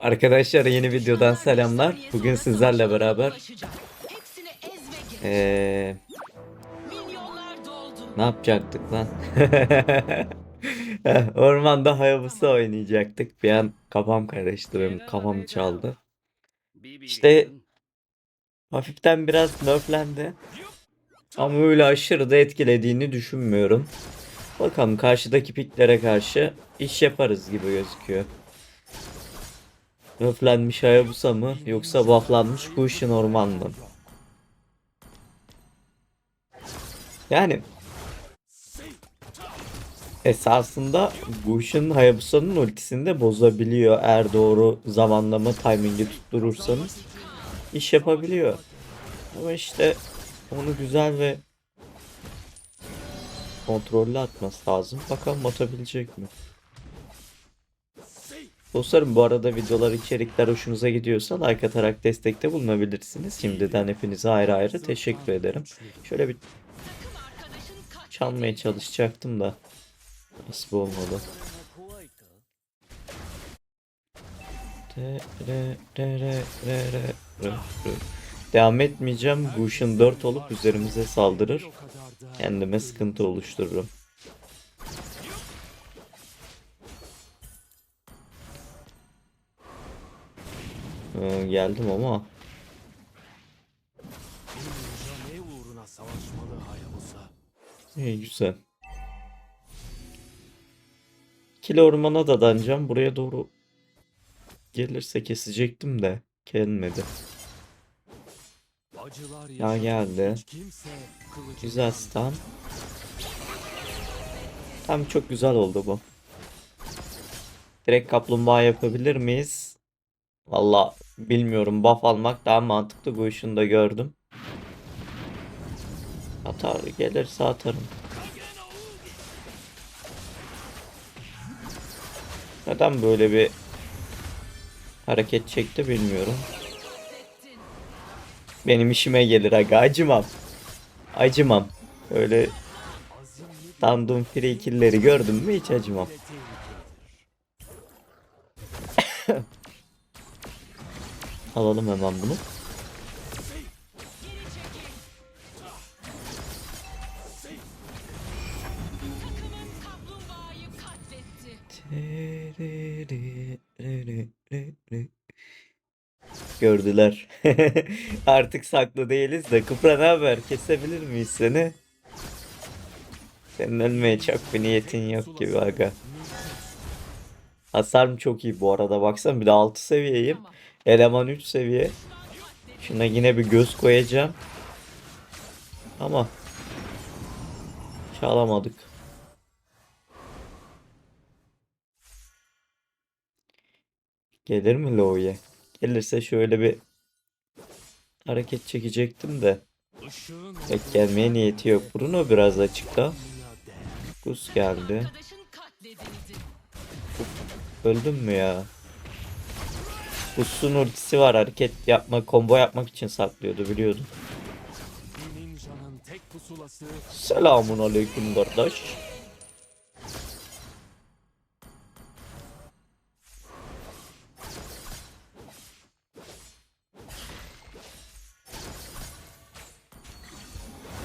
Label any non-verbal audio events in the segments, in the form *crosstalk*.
Arkadaşlar yeni videodan selamlar. Bugün sizlerle beraber doldu. ne yapacaktık lan? Heh, *laughs* Ormanda Hayabusa oynayacaktık. Bir an kafam karıştı benim kafam çaldı. İşte hafiften biraz nerflendi. Ama öyle aşırı da etkilediğini düşünmüyorum. Bakalım karşıdaki piklere karşı iş yaparız gibi gözüküyor. Nerflenmiş Hayabusa mı yoksa bufflanmış bu işin orman mı? Yani esasında Gush'un Hayabusa'nın ultisini de bozabiliyor. Eğer doğru zamanlama timingi tutturursanız iş yapabiliyor. Ama işte onu güzel ve kontrollü atması lazım. Bakalım atabilecek mi? Dostlarım bu arada videolar içerikler hoşunuza gidiyorsa like atarak destekte bulunabilirsiniz. Şimdiden hepinize ayrı ayrı teşekkür ederim. Şöyle bir çalmaya çalışacaktım da nasip olmadı. Devam etmeyeceğim. Gush'un 4 olup üzerimize saldırır. Kendime sıkıntı oluştururum. Ee, geldim ama iyi güzel. Kile ormana da danacağım. Buraya doğru gelirse kesecektim de gelmedi. Ya geldi. Güzel stun. Tam çok güzel oldu bu. Direkt kaplumbağa yapabilir miyiz? Valla bilmiyorum. Buff almak daha mantıklı. Bu işini de gördüm. Atar gelirse atarım. Neden böyle bir hareket çekti bilmiyorum. Benim işime gelir aga acımam. Acımam. Öyle Dandum free kill'leri gördüm mü hiç acımam. *laughs* Alalım hemen bunu. Gördüler. *laughs* Artık saklı değiliz de Kıpra ne haber? Kesebilir miyiz seni? Senin ölmeye çok bir niyetin yok gibi aga. Hasarım çok iyi bu arada baksana bir de 6 seviyeyim. Eleman 3 seviye. Şuna yine bir göz koyacağım. Ama çalamadık. Gelir mi Lo'ya? Gelirse şöyle bir hareket çekecektim de. Pek gelmeye niyeti yok. Bruno biraz açıkta. Gus geldi. Öldün mü ya? Gus'un ultisi var. Hareket yapma, combo yapmak için saklıyordu biliyordum. Selamun aleyküm kardeş.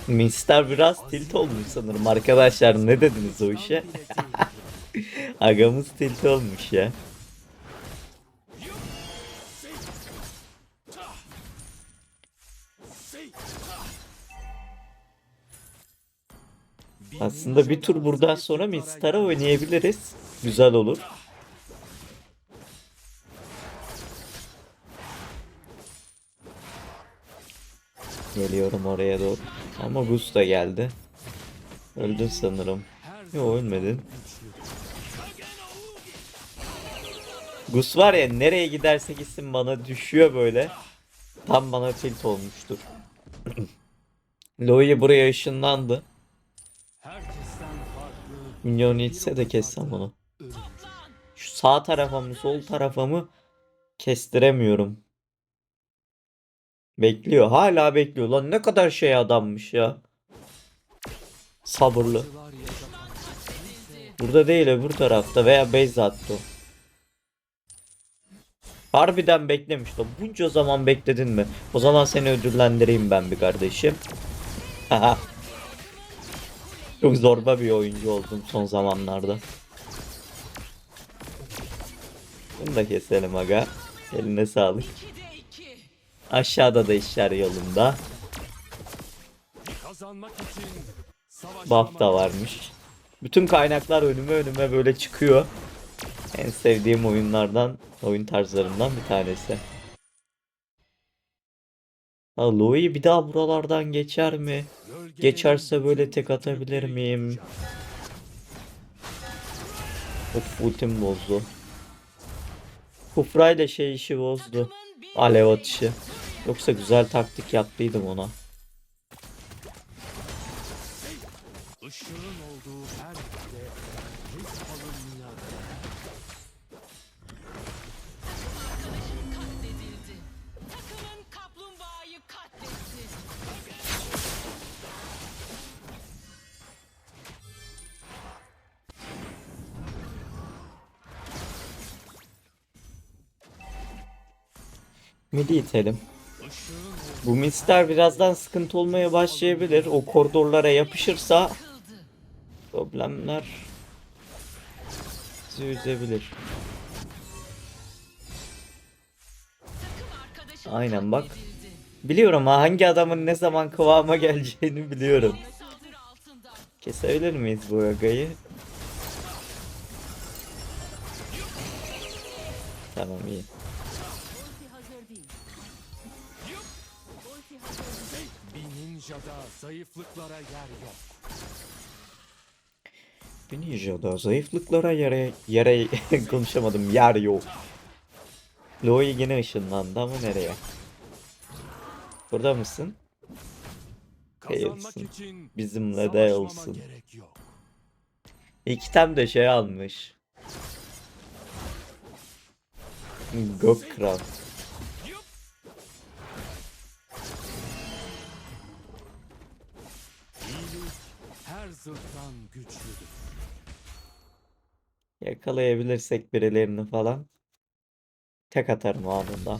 Mister biraz tilt olmuş sanırım arkadaşlar ne dediniz o işe? *laughs* Agamız tilt olmuş ya. Aslında bir tur buradan sonra Mistar'a oynayabiliriz. Güzel olur. Geliyorum oraya doğru. Ama Gus da geldi. Öldün sanırım. Yok ölmedin. Gus var ya nereye giderse gitsin bana düşüyor böyle. Tam bana tilt olmuştur. *clears throat* Loyi buraya ışınlandı. Minyon yetse de kessem onu. Şu sağ tarafa mı sol tarafa mı kestiremiyorum. Bekliyor. Hala bekliyor. Lan ne kadar şey adammış ya. Sabırlı. Burada değil öbür tarafta veya base attı. Harbiden beklemiştim. Bunca zaman bekledin mi? O zaman seni ödüllendireyim ben bir kardeşim. Haha. *laughs* Çok zorba bir oyuncu oldum son zamanlarda. Bunu da keselim aga. Eline sağlık. 2'de 2. Aşağıda da işler yolunda. Buff da varmış. Bütün kaynaklar önüme önüme böyle çıkıyor. En sevdiğim oyunlardan, oyun tarzlarından bir tanesi. Ha, Louis bir daha buralardan geçer mi? Geçerse böyle tek atabilir miyim? Of ultim bozdu. Kufra ile şey işi bozdu. Alev atışı. Yoksa güzel taktik yaptıydım ona. Midi itelim. Bu mister birazdan sıkıntı olmaya başlayabilir. O koridorlara yapışırsa problemler bizi üzebilir. Aynen bak. Biliyorum ha hangi adamın ne zaman kıvama geleceğini biliyorum. Kesebilir miyiz bu agayı? Tamam iyi. Ninjada zayıflıklara yer yok. Bir ninjada zayıflıklara yere yere *laughs* konuşamadım yer yok. Loi yine ışınlandı ama nereye? Burada mısın? İçin Bizimle gerek yok. İki tem de şey almış. Gök her zırhtan güçlüdür. Yakalayabilirsek birilerini falan. Tek atarım anında.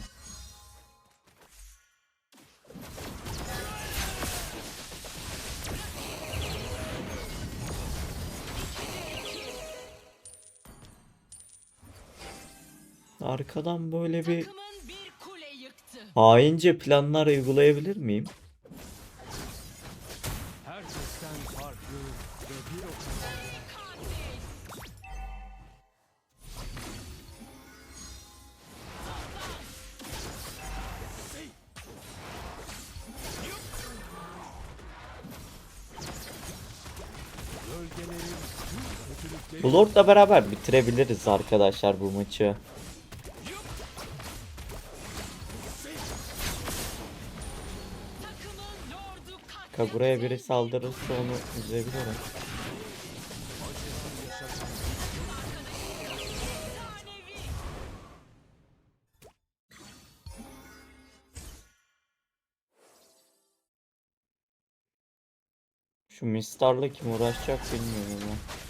Arkadan böyle bir haince planlar uygulayabilir miyim? Lord'la beraber bitirebiliriz arkadaşlar bu maçı. Kagura'ya biri saldırırsa onu üzebilirim. Şu Mistar'la kim uğraşacak bilmiyorum ama.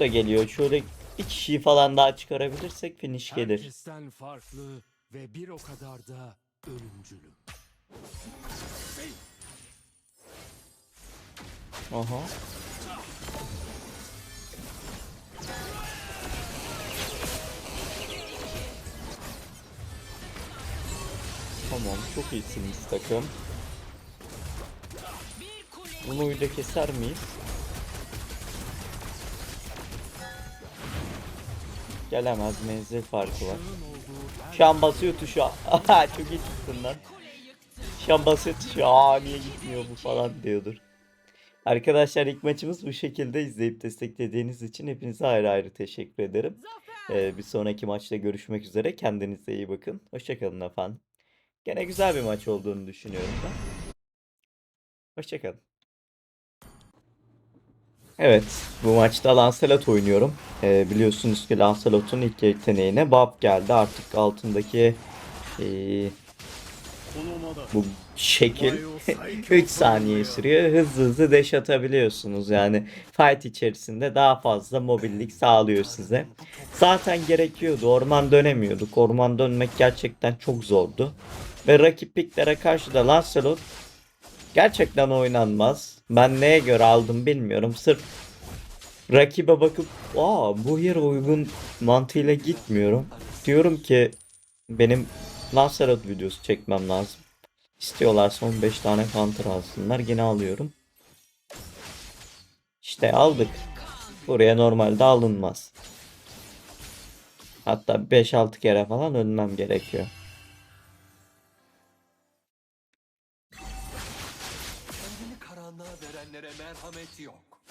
Da geliyor. Şöyle bir kişiyi falan daha çıkarabilirsek finish gelir. Herkesten farklı ve bir o kadar da ölümcülüm. Aha. Tamam çok iyisiniz takım. Bunu uyda keser miyiz? Gelemez menzil farkı var. Şu basıyor tuşa. *laughs* Çok iyi çıktın lan. Şu an basıyor tuşa. Aa niye gitmiyor bu falan diyordur. Arkadaşlar ilk maçımız bu şekilde izleyip desteklediğiniz için hepinize ayrı ayrı teşekkür ederim. Ee, bir sonraki maçta görüşmek üzere. Kendinize iyi bakın. Hoşçakalın efendim. Gene güzel bir maç olduğunu düşünüyorum ben. Hoşçakalın. Evet, bu maçta Lancelot oynuyorum. Ee, biliyorsunuz ki Lancelot'un ilk yeteneğine buff geldi. Artık altındaki ee, bu şekil *laughs* 3 saniye sürüyor. Hızlı hızlı dash atabiliyorsunuz. Yani fight içerisinde daha fazla mobillik sağlıyor size. Zaten gerekiyordu. Orman dönemiyorduk. Orman dönmek gerçekten çok zordu. Ve rakip picklere karşı da Lancelot gerçekten oynanmaz. Ben neye göre aldım bilmiyorum. Sırf rakibe bakıp aa bu yer uygun mantığıyla gitmiyorum. Diyorum ki benim Lancelot videosu çekmem lazım. İstiyorlarsa 15 tane counter alsınlar. Yine alıyorum. İşte aldık. Buraya normalde alınmaz. Hatta 5-6 kere falan ölmem gerekiyor. Karanlığa verenlere merhamet yok.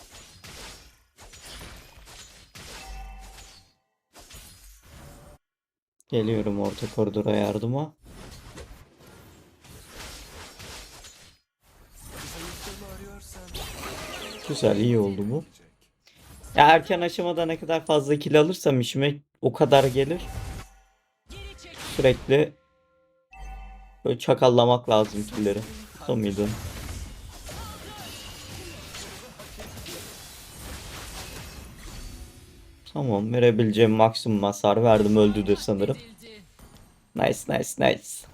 Geliyorum orta koridora yardıma. Güzel iyi oldu bu. Ya erken aşamada ne kadar fazla kill alırsam işime o kadar gelir. Sürekli böyle çakallamak lazım killleri. O muydu? Tamam verebileceğim maksimum hasar verdim öldü de sanırım. Nice nice nice.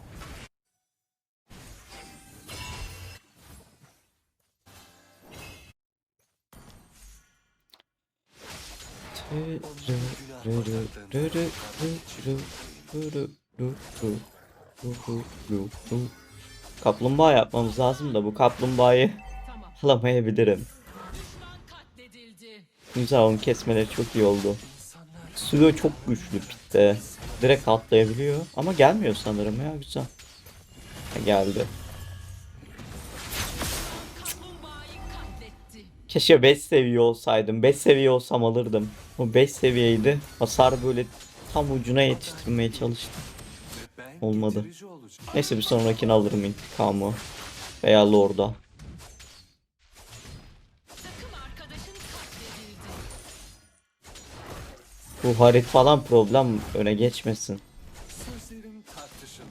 Kaplumbağa yapmamız lazım da bu kaplumbağayı *laughs* alamayabilirim. Güzel onu kesmeleri çok iyi oldu. Suyo çok güçlü pitte. Direkt atlayabiliyor. Ama gelmiyor sanırım ya güzel. Ha, geldi. Keşke 5 seviye olsaydım. 5 seviye olsam alırdım. O 5 seviyeydi. Hasar böyle tam ucuna yetiştirmeye çalıştım. Olmadı. Neyse bir sonrakini alırım intikamı. Veya Lord'a. Bu Harit falan problem öne geçmesin.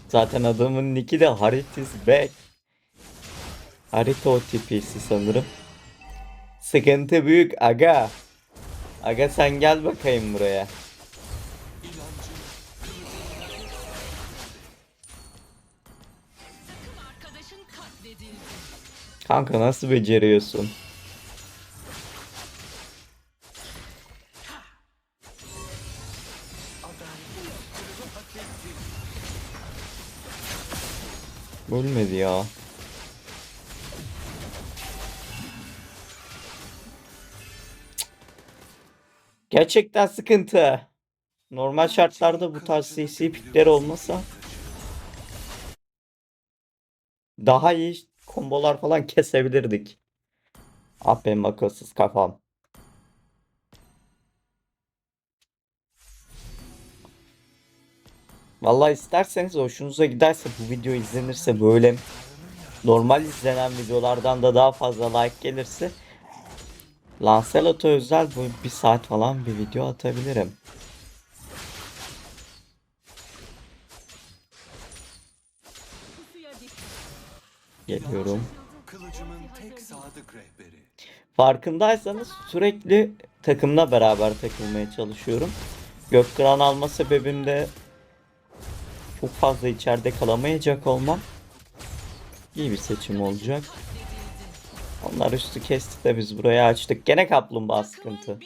Zaten adamın nicki de Harit is back. Harit OTP'si sanırım. Sıkıntı büyük aga. Aga sen gel bakayım buraya. Kanka nasıl beceriyorsun? Ölmedi ya. Gerçekten sıkıntı. Normal şartlarda bu tarz CC pikleri olmasa daha iyi kombolar falan *laughs* kesebilirdik. Ah benim kafam. Vallahi isterseniz hoşunuza giderse bu video izlenirse böyle normal izlenen videolardan da daha fazla like gelirse Lancelot'a özel bu bir saat falan bir video atabilirim. Geliyorum. Farkındaysanız sürekli takımla beraber takılmaya çalışıyorum. Gökkıran alma sebebim de çok fazla içeride kalamayacak olmam. İyi bir seçim olacak. Onlar üstü kesti de biz burayı açtık. Gene kaplumbağa sıkıntı.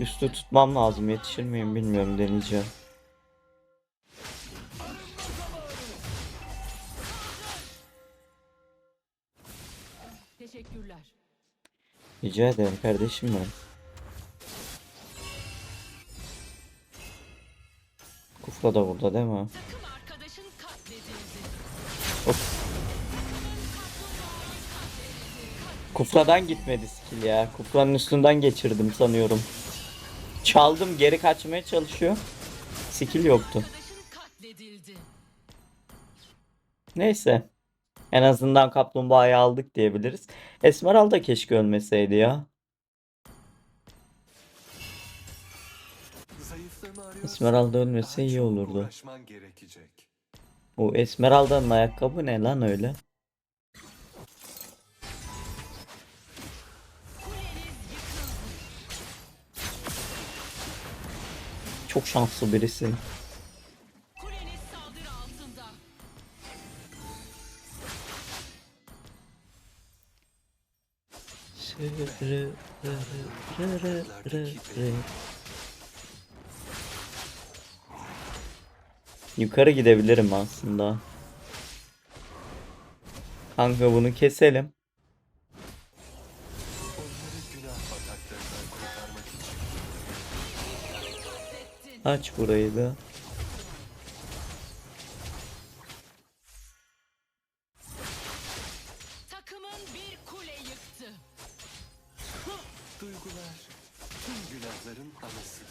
Üstü tutmam lazım. Yetişir miyim bilmiyorum deneyeceğim. Teşekkürler. Rica ederim kardeşim benim. Kufra da burada değil mi? Kufradan gitmedi skill ya. Kufranın üstünden geçirdim sanıyorum. Çaldım geri kaçmaya çalışıyor. Skill yoktu. Neyse. En azından kaplumbağayı aldık diyebiliriz. Esmeralda keşke ölmeseydi ya. Esmeralda ölmese iyi olurdu. O Esmeralda'nın ayakkabı ne lan öyle? Çok şanslı altında. Yukarı gidebilirim aslında. Kanka bunu keselim. Aç burayı da. Takımın bir kule yıktı. duygular tüm günahların anası.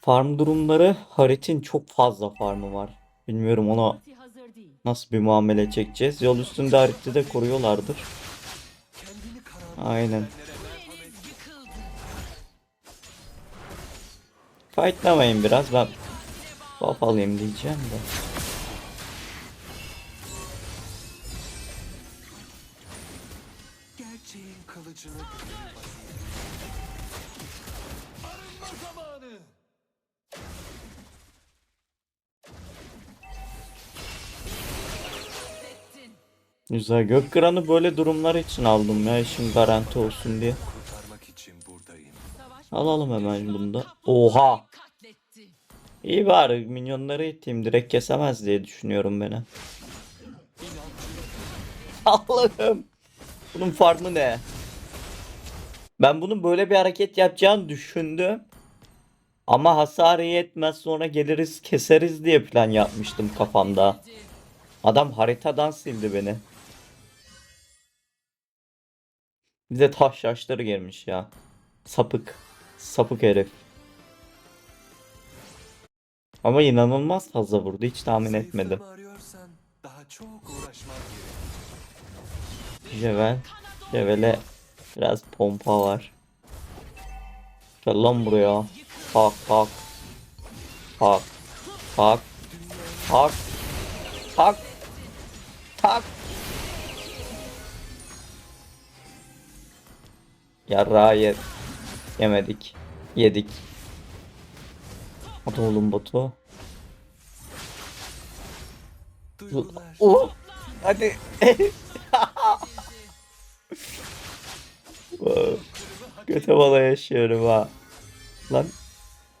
Farm durumları Harit'in çok fazla farmı var. Bilmiyorum ona. Nasıl bir muamele çekeceğiz. Yol üstünde Harit'i de koruyorlardır. Aynen. Fightlamayın biraz ben buff alayım diyeceğim de. Güzel. Gökkıran'ı böyle durumlar için aldım ya işin garanti olsun diye. Alalım hemen bunu da. Oha! İyi bari minyonları iteyim direkt kesemez diye düşünüyorum beni. *laughs* Allah'ım. Bunun farmı ne? Ben bunun böyle bir hareket yapacağını düşündüm. Ama hasarı yetmez sonra geliriz keseriz diye plan yapmıştım kafamda. Adam haritadan sildi beni. Bize taş yaşları gelmiş ya. Sapık. Sapık herif. Ama inanılmaz fazla vurdu. Hiç tahmin etmedim. Cevel. Cevel'e biraz pompa var. Gel lan buraya. Hak hak. Hak. Hak. Hak. Hak. Hak. Yarrağı ye yemedik. Yedik. Hadi oğlum. Duygular Oh. Hadi. *laughs* Göte bala yaşıyorum ha. Lan.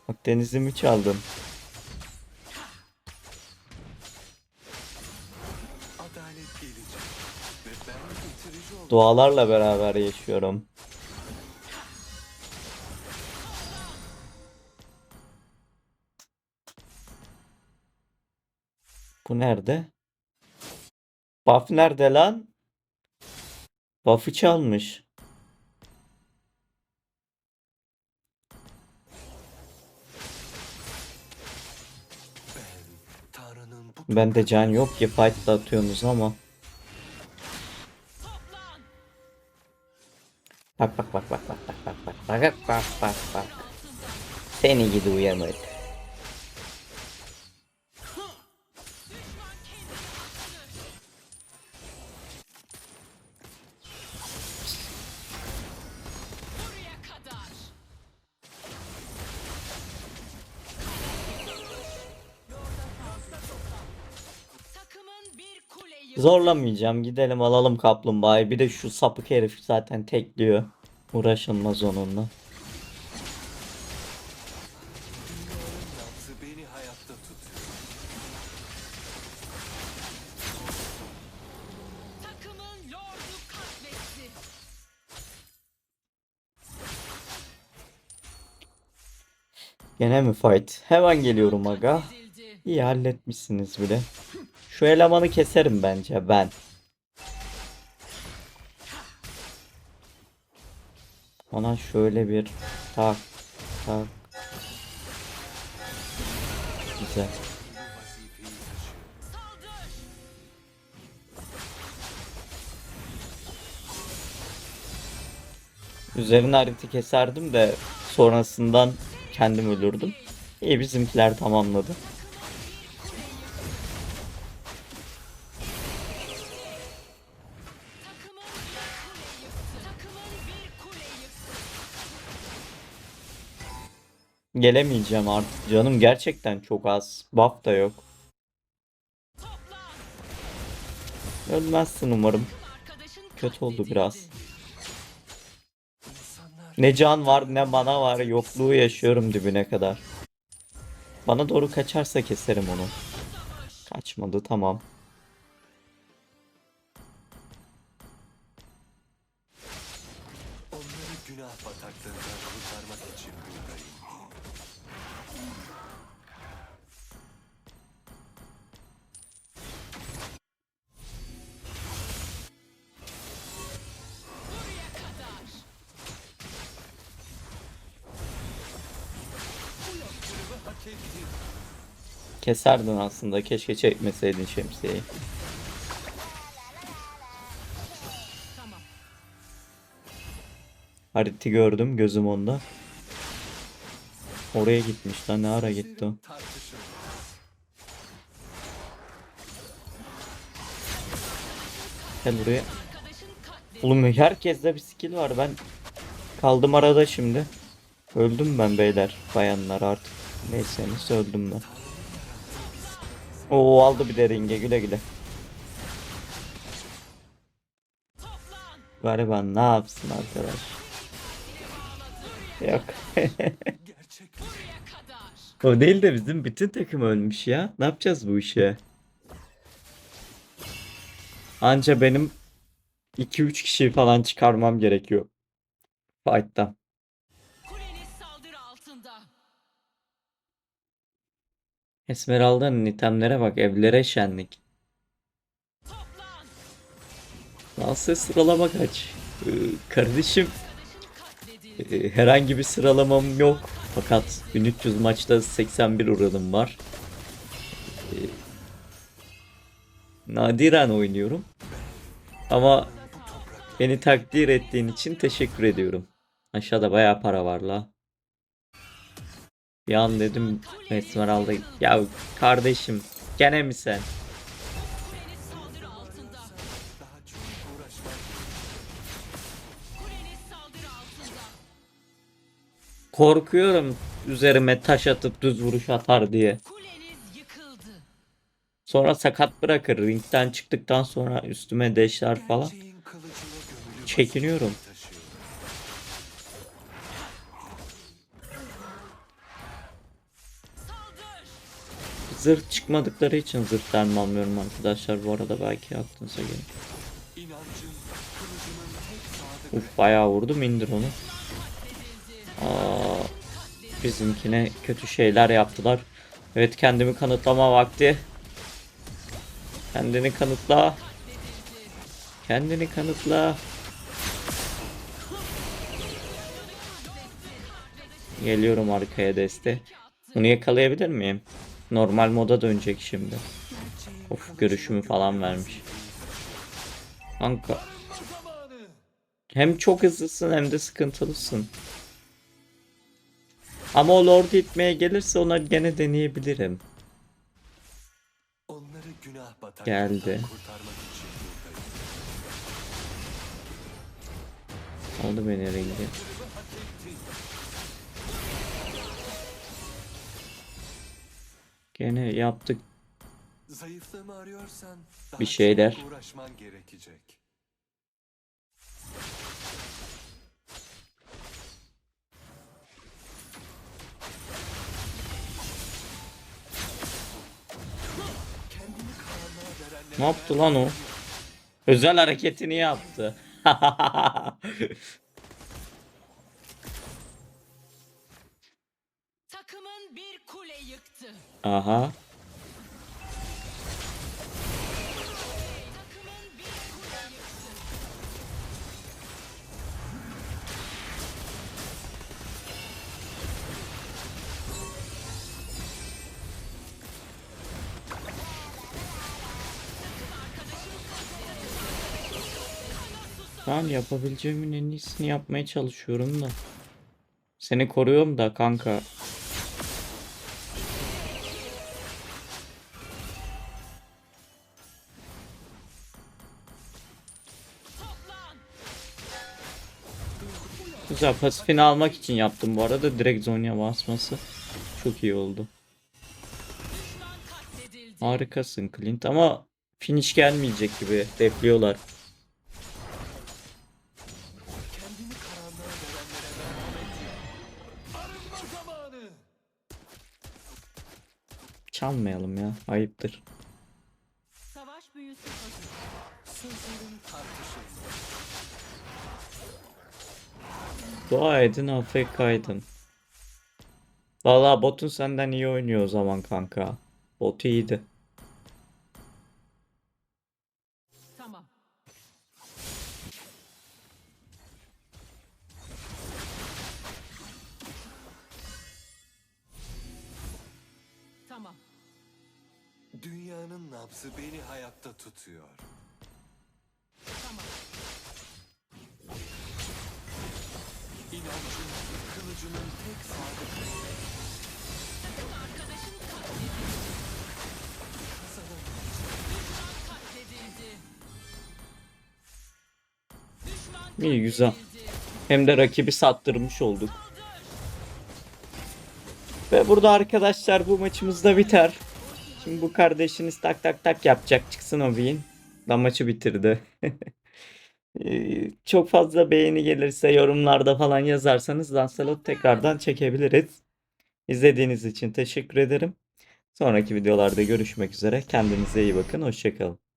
Bak denizimi çaldım. Dualarla beraber yaşıyorum. Bu nerede? Buff nerede lan? Buff'ı çalmış. Bende can yok ki fight'la atıyorsunuz ama. Bak bak bak bak bak bak bak bak bak bak bak bak. Seni gidi uyanık. Zorlamayacağım. Gidelim alalım kaplumbağayı. Bir de şu sapık herif zaten tekliyor. Uğraşılmaz onunla. Gene mi fight? Hemen geliyorum aga. İyi halletmişsiniz bile. Şu elemanı keserim bence ben. Ona şöyle bir tak tak. Güzel. Üzerine harita keserdim de sonrasından kendim ölürdüm. İyi bizimkiler tamamladı. Gelemeyeceğim artık. Canım gerçekten çok az. Buff da yok. Ölmezsin umarım. Kötü oldu biraz. Ne can var ne mana var. Yokluğu yaşıyorum dibine kadar. Bana doğru kaçarsa keserim onu. Kaçmadı tamam. Keserdin aslında. Keşke çekmeseydin şemsiyeyi. Hariti gördüm. Gözüm onda. Oraya gitmiş lan. Ne ara gitti o? Gel buraya. Oğlum herkeste bir skill var. Ben kaldım arada şimdi. Öldüm ben beyler. Bayanlar artık. Neyse neyse öldüm ben. Oo aldı bir de ringe güle güle. Gariban ne yapsın arkadaş? Yok. *laughs* O değil de bizim bütün takım ölmüş ya. Ne yapacağız bu işe? Anca benim 2-3 kişi falan çıkarmam gerekiyor. Fight'tan. Esmeralda'nın itemlere bak evlere şenlik. Nasıl sıralama kaç? Ee, kardeşim Arkadaşın katledildi. e, herhangi bir sıralamam yok. Fakat 1300 maçta 81 oranım var. Ee, nadiren oynuyorum. Ama beni takdir ettiğin için teşekkür ediyorum. Aşağıda bayağı para var la. Bir an dedim Esmeralda ya kardeşim gene mi sen? Korkuyorum üzerime taş atıp düz vuruş atar diye. Sonra sakat bırakır. Ringden çıktıktan sonra üstüme deşler falan. Çekiniyorum. Zırh çıkmadıkları için zırhtan almıyorum arkadaşlar. Bu arada belki aklınıza sadık Uf bayağı vurdum indir onu. Aa, bizimkine kötü şeyler yaptılar. Evet kendimi kanıtlama vakti. Kendini kanıtla. Kendini kanıtla. Geliyorum arkaya deste. Bunu yakalayabilir miyim? Normal moda dönecek şimdi. Of görüşümü falan vermiş. Kanka hem çok hızlısın hem de sıkıntılısın. Ama o Lord itmeye gelirse ona gene deneyebilirim. Geldi. Oldu beni ringe. Gene yaptık. Zayıflığımı arıyorsan daha Bir şeyler. çok uğraşman gerekecek. Kendini karanlığa verenlere Ne yaptı lan o? Özel hareketini yaptı. *laughs* kule yıktı. Aha. Ben yapabileceğimin en iyisini yapmaya çalışıyorum da. Seni koruyorum da kanka. Güzel pasifini almak için yaptım bu arada. Direkt Zonya basması. Çok iyi oldu. Harikasın Clint ama finish gelmeyecek gibi. Defliyorlar. Çalmayalım ya. Ayıptır. Dua edin AFK'ydın. Valla botun senden iyi oynuyor o zaman kanka. Bot iyiydi. Tamam. Tamam. Dünyanın nabzı beni hayatta tutuyor. İyi, güzel. Hem de rakibi sattırmış olduk. Ve burada arkadaşlar bu maçımız da biter. Şimdi bu kardeşiniz tak tak tak yapacak çıksın o win. Da maçı bitirdi. *laughs* Çok fazla beğeni gelirse yorumlarda falan yazarsanız Lancelot tekrardan çekebiliriz. İzlediğiniz için teşekkür ederim. Sonraki videolarda görüşmek üzere. Kendinize iyi bakın. Hoşçakalın.